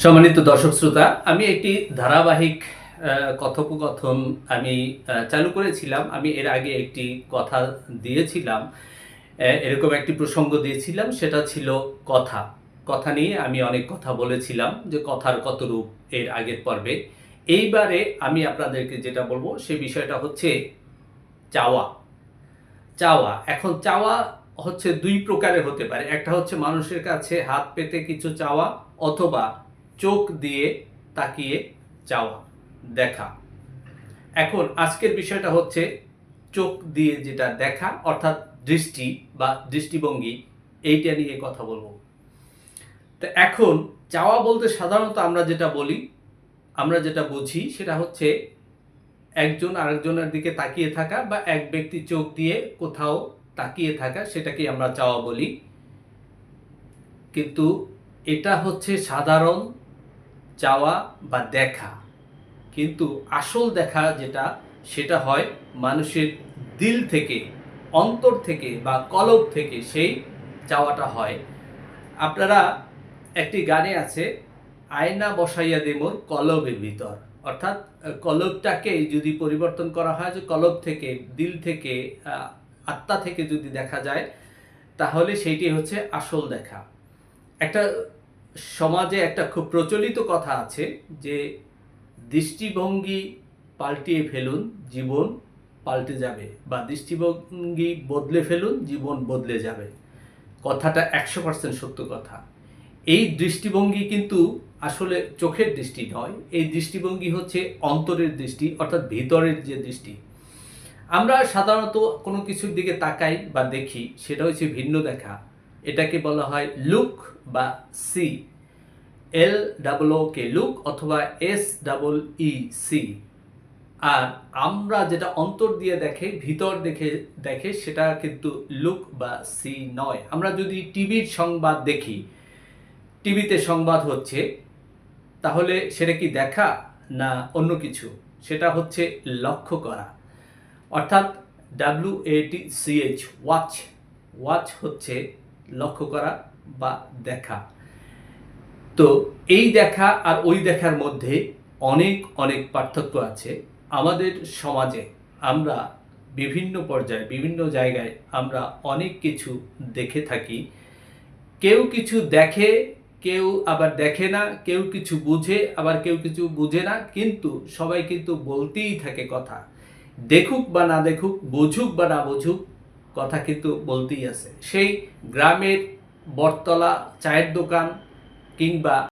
সম্মানিত দর্শক শ্রোতা, আমি একটি ধারাবাহিক কথোপকথন আমি চালু করেছিলাম। আমি এর আগে একটি কথা দিয়েছিলাম এরকম একটি প্রসঙ্গ দিয়েছিলাম, সেটা ছিল কথা। কথা নিয়ে আমি অনেক কথা বলেছিলাম, যে কথার কত রূপ এর আগের পর্বে। এইবারে আমি আপনাদেরকে যেটা বলব, সে বিষয়টা হচ্ছে চাওয়া। চাওয়া, এখন চাওয়া হচ্ছে দুই প্রকারের হতে পারে। একটা হচ্ছে মানুষের কাছে হাত পেতে কিছু চাওয়া, অথবা চোখ দিয়ে তাকিয়ে চাওয়া দেখা। এখন আজকের বিষয়টা হচ্ছে চোখ দিয়ে যেটা দেখা, অর্থাৎ দৃষ্টি বা দৃষ্টিভঙ্গি, এইটা নিয়ে কথা বলব। তো এখন চাওয়া বলতে সাধারণত আমরা যেটা বলি, আমরা যেটা বুঝি, সেটা হচ্ছে একজন আরেকজনের দিকে তাকিয়ে থাকা বা এক ব্যক্তি চোখ দিয়ে কোথাও তাকিয়ে থাকা সেটাকে আমরা চাওয়া বলি। কিন্তু এটা হচ্ছে সাধারণ চাওয়া বা দেখা। কিন্তু আসল দেখা যেটা, সেটা হয় মানুষের দিল থেকে, অন্তর থেকে বা কলব থেকে সেই চাওয়াটা হয়। আপনারা একটি গানে আছে, আয়না বসাইয়া দে মোর কলবের ভিতর। অর্থাৎ, কলবটাকে যদি পরিবর্তন করা হয়, যে কলব থেকে, দিল থেকে আত্মা থেকে যদি দেখা যায়, তাহলে সেইটি হচ্ছে আসল দেখা। একটা সমাজে একটা খুব প্রচলিত কথা আছে যে, দৃষ্টিভঙ্গি পাল্টিয়ে ফেলুন, জীবন পাল্টে যাবে। বা দৃষ্টিভঙ্গি বদলে ফেলুন, জীবন বদলে যাবে। কথাটা একশো পার্সেন্ট সত্য কথা। এই দৃষ্টিভঙ্গি কিন্তু আসলে চোখের দৃষ্টি নয়, এই দৃষ্টিভঙ্গি হচ্ছে অন্তরের দৃষ্টি, অর্থাৎ ভিতরের যে দৃষ্টি। আমরা সাধারণত কোনো কিছুর দিকে তাকাই বা দেখি, সেটা হচ্ছে ভিন্ন দেখা। এটাকে বলা হয় লুক বা see. L double O K look অথবা এস ডাবল ই সি। আর আমরা যেটা অন্তর দিয়ে দেখে, ভিতর দেখে দেখে সেটা কিন্তু লুক বা সি নয়। আমরা যদি টিভির সংবাদ দেখি, টিভিতে সংবাদ হচ্ছে, তাহলে সেটা কি দেখা না অন্য কিছু? সেটা হচ্ছে লক্ষ্য করা। অর্থাৎ ডাব্লিউ এটি সিএইচ ওয়াচ। ওয়াচ হচ্ছে লক্ষ্য করা বা দেখা। তো এই দেখা আর ওই দেখার মধ্যে অনেক অনেক পার্থক্য আছে। আমাদের সমাজে আমরা বিভিন্ন পর্যায়ে, বিভিন্ন জায়গায় আমরা অনেক কিছু দেখে থাকি। কেউ কিছু দেখে, কেউ আবার দেখে না, কেউ কিছু বুঝে, আবার কেউ কিছু বুঝে না, কিন্তু সবাই কিন্তু বলতেই থাকে কথা। দেখুক বা না দেখুক, বুঝুক বা না বুঝুক কথা কিন্তু বলতেই আছে। সেই গ্রামের বটতলা চায়ের দোকান কিংবা